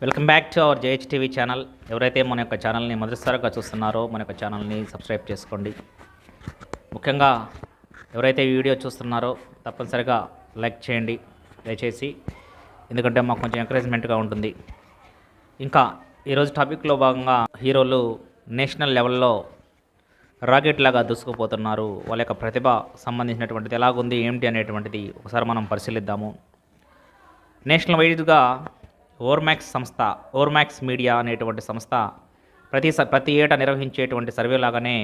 Welcome back to our JH TV channel. ఎవరైతే మన యొక్క ఛానల్ని మొదటిసారిగా చూస్తున్నారో మన యొక్క ఛానల్ని సబ్స్క్రైబ్ చేసుకోండి. ముఖ్యంగా ఎవరైతే ఈ వీడియో చూస్తున్నారో తప్పనిసరిగా లైక్ చేయండి దయచేసి. ఎందుకంటే మాకు కొంచెం ఎంకరేజ్మెంట్గా ఉంటుంది. ఇంకా ఈరోజు టాపిక్లో భాగంగా హీరోలు నేషనల్ లెవెల్లో రాకెట్ లాగా దూసుకుపోతున్నారు. వాళ్ళ యొక్క ప్రతిభ సంబంధించినటువంటిది ఎలాగుంది ఏమిటి అనేటువంటిది ఒకసారి మనం పరిశీలిద్దాము. నేషనల్ వైడ్గా ఓర్మాక్స్ సంస్థ ఓర్మాక్స్ మీడియా అనేటువంటి సంస్థ ప్రతి స- ప్రతి ఏటా నిర్వహించేటువంటి సర్వే లాగానే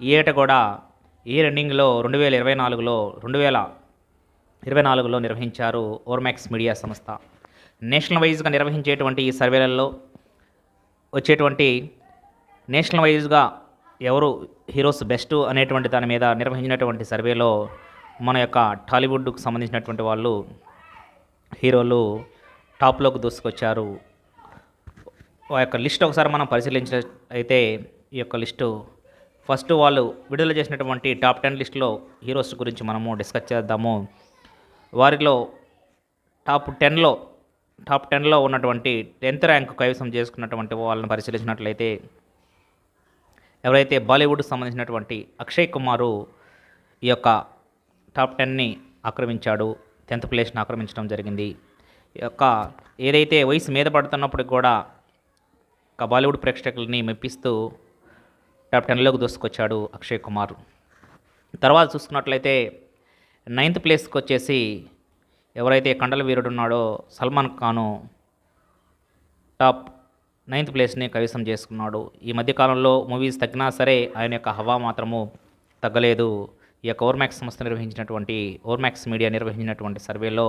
ఈ ఏట కూడా ఈ రన్నింగ్లో రెండు వేల ఇరవై నాలుగులో రెండు వేల ఇరవై నాలుగులో నిర్వహించారు ఓర్మాక్స్ మీడియా సంస్థ. నేషనల్ వైజ్గా నిర్వహించేటువంటి ఈ సర్వేలలో వచ్చేటువంటి నేషనల్ వైజ్గా ఎవరు హీరోస్ బెస్ట్ అనేటువంటి దాని మీద నిర్వహించినటువంటి సర్వేలో మన యొక్క టాలీవుడ్కు సంబంధించినటువంటి వాళ్ళు హీరోలు టాప్లోకి దూసుకొచ్చారు. ఆ యొక్క లిస్ట్ ఒకసారి మనం పరిశీలించినట్లయితే ఈ యొక్క లిస్టు ఫస్ట్ వాళ్ళు విడుదల చేసినటువంటి టాప్ టెన్ లిస్టులో హీరోస్ గురించి మనము డిస్కస్ చేద్దాము. వారిలో టాప్ టెన్లో టాప్ టెన్లో ఉన్నటువంటి టెన్త్ ర్యాంక్ కైవసం చేసుకున్నటువంటి వాళ్ళని పరిశీలించినట్లయితే ఎవరైతే బాలీవుడ్ సంబంధించినటువంటి అక్షయ్ కుమారు ఈ యొక్క టాప్ టెన్ని ఆక్రమించాడు టెన్త్ ప్లేస్ని ఆక్రమించడం జరిగింది. యొక్క ఏదైతే వయసు మీద పడుతున్నప్పుడు కూడా ఒక బాలీవుడ్ ప్రేక్షకుల్ని మెప్పిస్తూ టాప్ టెన్లోకి దూసుకొచ్చాడు అక్షయ్ కుమార్. తర్వాత చూసుకున్నట్లయితే నైన్త్ ప్లేస్కి వచ్చేసి ఎవరైతే కండల వీరుడు ఉన్నాడో సల్మాన్ ఖాను టాప్ నైన్త్ ప్లేస్ని కవిసం చేసుకున్నాడు. ఈ మధ్యకాలంలో మూవీస్ తగ్గినా సరే ఆయన యొక్క హవా మాత్రము తగ్గలేదు. ఈ యొక్క ఓర్మాక్స్ సంస్థ నిర్వహించినటువంటి ఓర్మాక్స్ మీడియా నిర్వహించినటువంటి సర్వేలో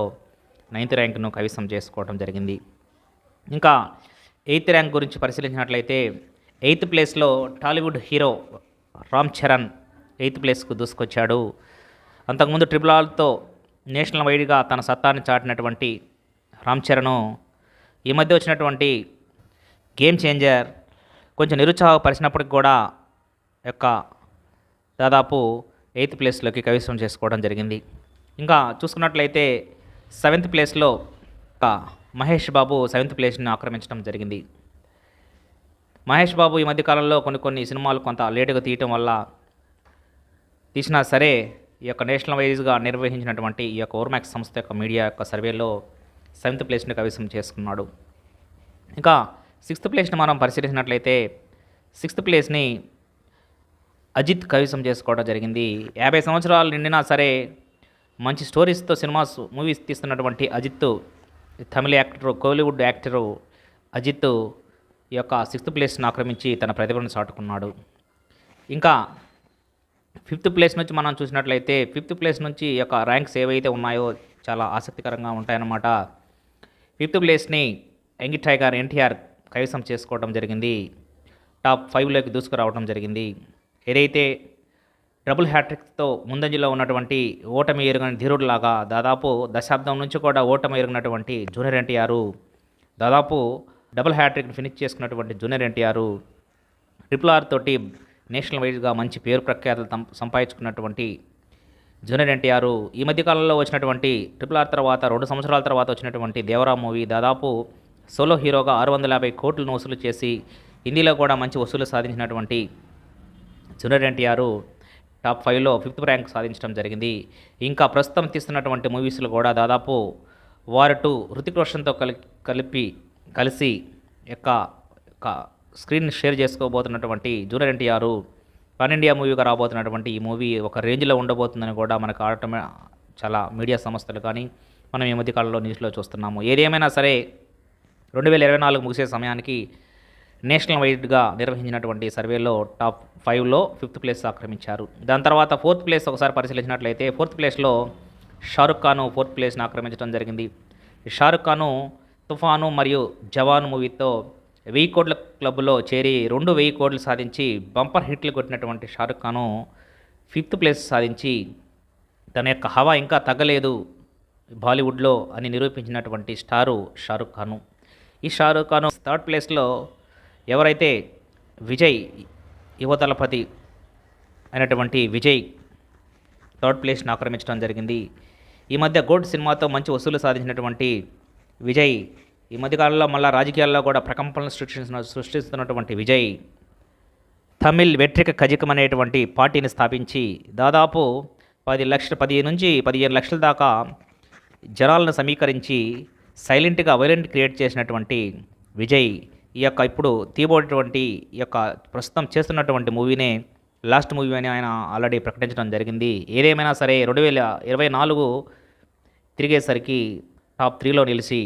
నైన్త్ ర్యాంక్ను కవిసం చేసుకోవడం జరిగింది. ఇంకా ఎయిత్ ర్యాంక్ గురించి పరిశీలించినట్లయితే ఎయిత్ ప్లేస్లో Tollywood hero Ram Charan eighth ప్లేస్కు దూసుకొచ్చాడు. అంతకుముందు ట్రిపుల్ ఆర్తో నేషనల్ వైడ్గా తన సత్తాన్ని చాటినటువంటి రామ్ చరణ్ ఈ మధ్య వచ్చినటువంటి గేమ్ చేంజర్ కొంచెం నిరుత్సాహపరిచినప్పటికి కూడా యొక్క దాదాపు ఎయిత్ ప్లేస్లోకి కవిత్వం చేసుకోవడం జరిగింది. ఇంకా చూసుకున్నట్లయితే సెవెంత్ ప్లేస్లో మహేష్ బాబు సెవెంత్ ప్లేస్ని ఆక్రమించడం జరిగింది. మహేష్ బాబు ఈ మధ్యకాలంలో కొన్ని కొన్ని సినిమాలు కొంత లేటుగా తీయటం వల్ల తీసినా సరే ఈ యొక్క నేషనల్ వైజ్గా నిర్వహించినటువంటి ఈ యొక్క ఓర్మాక్స్ సంస్థ యొక్క మీడియా యొక్క సర్వేలో సెవెంత్ ప్లేస్ని కవిసం చేసుకున్నాడు. ఇంకా సిక్స్త్ ప్లేస్ని మనం పరిశీలించినట్లయితే సిక్స్త్ ప్లేస్ని అజిత్ కవిసం చేసుకోవడం జరిగింది. యాభై సంవత్సరాలు నిండినా సరే మంచి స్టోరీస్తో cinemas movies తీస్తున్నటువంటి Ajith Tamil actor Kollywood actor Ajith ఈ యొక్క సిక్స్త్ ప్లేస్ని ఆక్రమించి తన ప్రతిభను చాటుకున్నాడు. ఇంకా ఫిఫ్త్ ప్లేస్ నుంచి మనం చూసినట్లయితే ఫిఫ్త్ ప్లేస్ నుంచి ఈ యొక్క ర్యాంక్స్ ఏవైతే ఉన్నాయో చాలా ఆసక్తికరంగా ఉంటాయన్నమాట. ఫిఫ్త్ ప్లేస్ని యంగి టైగర్ ఎన్టీఆర్ కైవసం చేసుకోవడం జరిగింది. టాప్ ఫైవ్లోకి దూసుకురావడం జరిగింది. ఏదైతే డబుల్ హ్యాట్రిక్తో ముందంజలో ఉన్నటువంటి ఓటమి ఎరుగని ధీరుడిలాగా దాదాపు దశాబ్దం నుంచి కూడా ఓటమి ఎరిగినటువంటి జూనియర్ ఎన్టీఆర్ దాదాపు డబుల్ హ్యాట్రిక్ని ఫినిష్ చేసుకున్నటువంటి జూనియర్ ఎన్టీఆర్ ట్రిపుల్ ఆర్ తోటి నేషనల్ వైజ్గా మంచి పేరు ప్రఖ్యాతలు తం- సంపాదించుకున్నటువంటి జూనియర్ ఎన్టీఆర్. ఈ మధ్యకాలంలో వచ్చినటువంటి ట్రిపుల్ ఆర్ తర్వాత రెండు సంవత్సరాల తర్వాత వచ్చినటువంటి దేవరా మూవీ దాదాపు సోలో హీరోగా ఆరు వందల యాభై కోట్లను వసూలు చేసి హిందీలో కూడా మంచి వసూలు సాధించినటువంటి జూనియర్ ఎన్టీఆర్. టాప్ ఫైవ్లో ఫిఫ్త్ ర్యాంక్ సాధించడం జరిగింది. ఇంకా ప్రస్తుతం తీస్తున్నటువంటి మూవీస్లో కూడా దాదాపు వారు టూ హృతిక్ రోషన్తో కలి కలిపి కలిసి యొక్క స్క్రీన్ షేర్ చేసుకోబోతున్నటువంటి జూనియర్ ఎన్టీఆర్ పన్ ఇండియా మూవీగా రాబోతున్నటువంటి ఈ మూవీ ఒక రేంజ్లో ఉండబోతుందని కూడా మనకు ఆడటమే చాలా మీడియా సంస్థలు కానీ మనం ఈ మధ్య కాలంలో న్యూస్లో చూస్తున్నాము. ఏదేమైనా సరే రెండు వేల ఇరవై నాలుగు ముగిసే సమయానికి నేషనల్ వైడ్గా నిర్వహించినటువంటి సర్వేలో టాప్ ఫైవ్లో ఫిఫ్త్ ప్లేస్ ఆక్రమించారు. దాని తర్వాత ఫోర్త్ ప్లేస్ ఒకసారి పరిశీలించినట్లయితే ఫోర్త్ ప్లేస్లో షారుఖ్ ఖాను ఫోర్త్ ప్లేస్ని ఆక్రమించడం జరిగింది. షారుఖ్ ఖాను తుఫాను మరియు జవాన్ మూవీతో వెయ్యి కోట్ల క్లబ్లో చేరి రెండు వెయ్యి కోట్లు సాధించి బంపర్ హిట్లు కొట్టినటువంటి షారుఖ్ ఖాను ఫిఫ్త్ ప్లేస్ సాధించి తన యొక్క హవా ఇంకా తగ్గలేదు బాలీవుడ్లో అని నిరూపించినటువంటి స్టారు షారుఖ్ ఖాను. ఈ షారుఖ్ ఖాను థర్డ్ ప్లేస్లో ఎవరైతే విజయ్ యువతలపతి అయినటువంటి విజయ్ థర్డ్ ప్లేస్ని ఆక్రమించడం జరిగింది. ఈ మధ్య గోడ్ సినిమాతో మంచి వసూలు సాధించినటువంటి విజయ్ ఈ మధ్యకాలంలో మళ్ళీ రాజకీయాల్లో కూడా ప్రకంపనలు సృష్టిస్తున్న సృష్టిస్తున్నటువంటి విజయ్ తమిళ్ వెట్రిక కజికం అనేటువంటి పార్టీని స్థాపించి దాదాపు పది లక్షల పది నుంచి పదిహేను లక్షల దాకా జనాలను సమీకరించి సైలెంట్గా వైలెంట్ క్రియేట్ చేసినటువంటి విజయ్ ఈ యొక్క ఇప్పుడు తీయబోయేటువంటి ఈ యొక్క ప్రస్తుతం చేస్తున్నటువంటి మూవీనే లాస్ట్ మూవీ అని ఆయన ఆల్రెడీ ప్రకటించడం జరిగింది. ఏదేమైనా సరే రెండు వేల ఇరవై నాలుగు తిరిగేసరికి టాప్ త్రీలో నిలిచి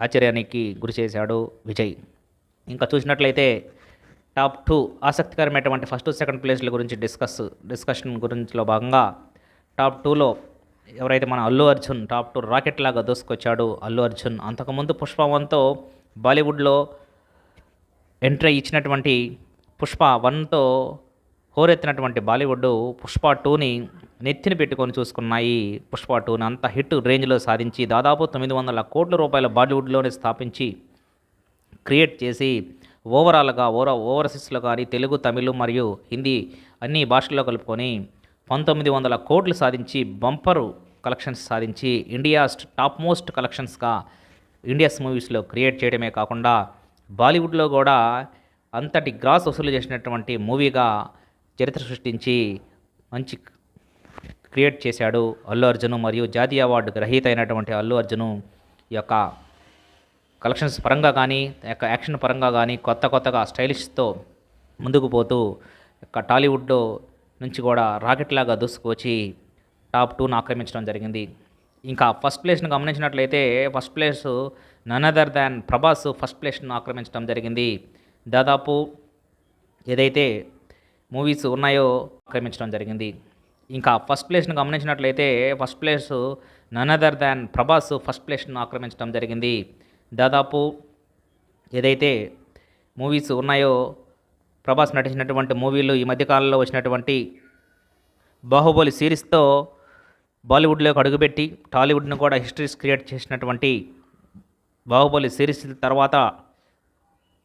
ఆశ్చర్యానికి గురి చేశాడు విజయ్. ఇంకా చూసినట్లయితే టాప్ టూ ఆసక్తికరమైనటువంటి ఫస్ట్ సెకండ్ ప్లేస్ల గురించి డిస్కస్ డిస్కషన్ గురించిలో భాగంగా టాప్ టూలో ఎవరైతే మన Allu Arjun top two rocket లాగా దూసుకొచ్చాడు అల్లు అర్జున్. అంతకుముందు పుష్పవంతో బాలీవుడ్లో ఎంట్రీ ఇచ్చినటువంటి పుష్ప వన్తో హోరెత్తినటువంటి బాలీవుడ్ పుష్ప టూని నెత్తిన పెట్టుకొని చూసుకున్నాయి పుష్ప టూని అంత హిట్ రేంజ్లో సాధించి దాదాపు తొమ్మిది వందల కోట్ల రూపాయల బాలీవుడ్లోనే స్థాపించి క్రియేట్ చేసి ఓవరాల్గా ఓవర ఓవర్సీస్లో కానీ తెలుగు తమిళ్ మరియు హిందీ అన్ని భాషల్లో కలుపుకొని పంతొమ్మిది వందల కోట్లు సాధించి బంపరు కలెక్షన్స్ సాధించి ఇండియా టాప్ మోస్ట్ కలెక్షన్స్గా ఇండియాస్ మూవీస్లో క్రియేట్ చేయడమే కాకుండా బాలీవుడ్లో కూడా అంతటి గ్రాస్ వసూలు చేసినటువంటి మూవీగా చరిత్ర సృష్టించి మంచి క్రియేట్ చేశాడు అల్లు అర్జున్ మరియు జాతీయ అవార్డు గ్రహీత అయినటువంటి అల్లు అర్జున్. ఈ యొక్క కలెక్షన్స్ పరంగా కానీ యొక్క యాక్షన్ పరంగా కానీ కొత్త కొత్తగా స్టైలిష్తో ముందుకు పోతూ యొక్క టాలీవుడ్లో నుంచి కూడా రాకెట్ లాగా దూసుకువచ్చి టాప్ టూను ఆక్రమించడం జరిగింది. ఇంకా ఫస్ట్ ప్లేస్ను గమనించినట్లయితే first place none other than Prabhas first ప్లేస్ను ఆక్రమించడం జరిగింది. దాదాపు ఏదైతే మూవీస్ ఉన్నాయో ఆక్రమించడం జరిగింది. ఇంకా ఫస్ట్ ప్లేస్ను గమనించినట్లయితే first place none other than Prabhas first ప్లేస్ను ఆక్రమించడం జరిగింది. దాదాపు ఏదైతే మూవీస్ ఉన్నాయో ప్రభాస్ నటించినటువంటి మూవీలు ఈ మధ్యకాలంలో వచ్చినటువంటి బాహుబలి సిరీస్తో బాలీవుడ్లోకి అడుగుపెట్టి టాలీవుడ్ను కూడా హిస్టరీస్ క్రియేట్ చేసినటువంటి బాహుబలి సిరీస్ తర్వాత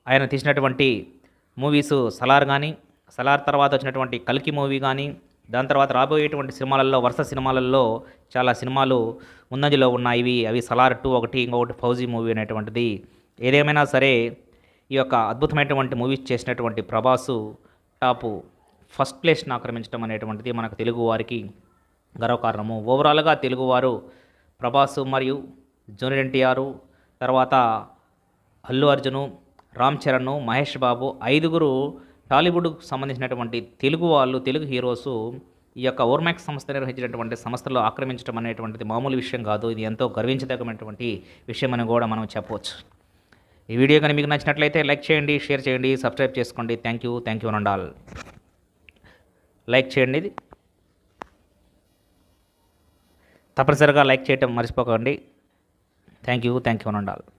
ఆయన తీసినటువంటి మూవీస్ సలార్ కానీ సలార్ తర్వాత వచ్చినటువంటి కల్కి మూవీ కానీ దాని తర్వాత రాబోయేటువంటి సినిమాలలో వరుస సినిమాలలో చాలా సినిమాలు ముందంజలో ఉన్నాయి అవి సలార్ టూ ఒకటి ఇంకొకటి ఫౌజీ మూవీ అనేటువంటిది. ఏదేమైనా సరే ఈ యొక్క అద్భుతమైనటువంటి మూవీస్ చేసినటువంటి ప్రభాసు టాపు ఫస్ట్ ప్లేస్ని ఆక్రమించడం అనేటువంటిది మనకు తెలుగు వారికి గర్వకారణము. ఓవరాల్గా తెలుగువారు ప్రభాసు మరియు జూనియర్ ఎన్టీఆర్ తర్వాత అల్లు అర్జును రామ్ చరణ్ మహేష్ బాబు ఐదుగురు టాలీవుడ్కు సంబంధించినటువంటి తెలుగు వాళ్ళు తెలుగు హీరోసు ఈ యొక్క ఓర్మాక్స్ సంస్థ నిర్వహించినటువంటి సంస్థలో ఆక్రమించడం అనేటువంటిది మామూలు విషయం కాదు. ఇది ఎంతో గర్వించదగినటువంటి విషయం అని కూడా మనం చెప్పవచ్చు. ఈ వీడియో కానీ మీకు నచ్చినట్లయితే లైక్ చేయండి షేర్ చేయండి సబ్స్క్రైబ్ చేసుకోండి. Thank you thank you all like చేయండి. ఇది తప్పనిసరిగా లైక్ చేయటం మర్చిపోకండి. Thank you thank you all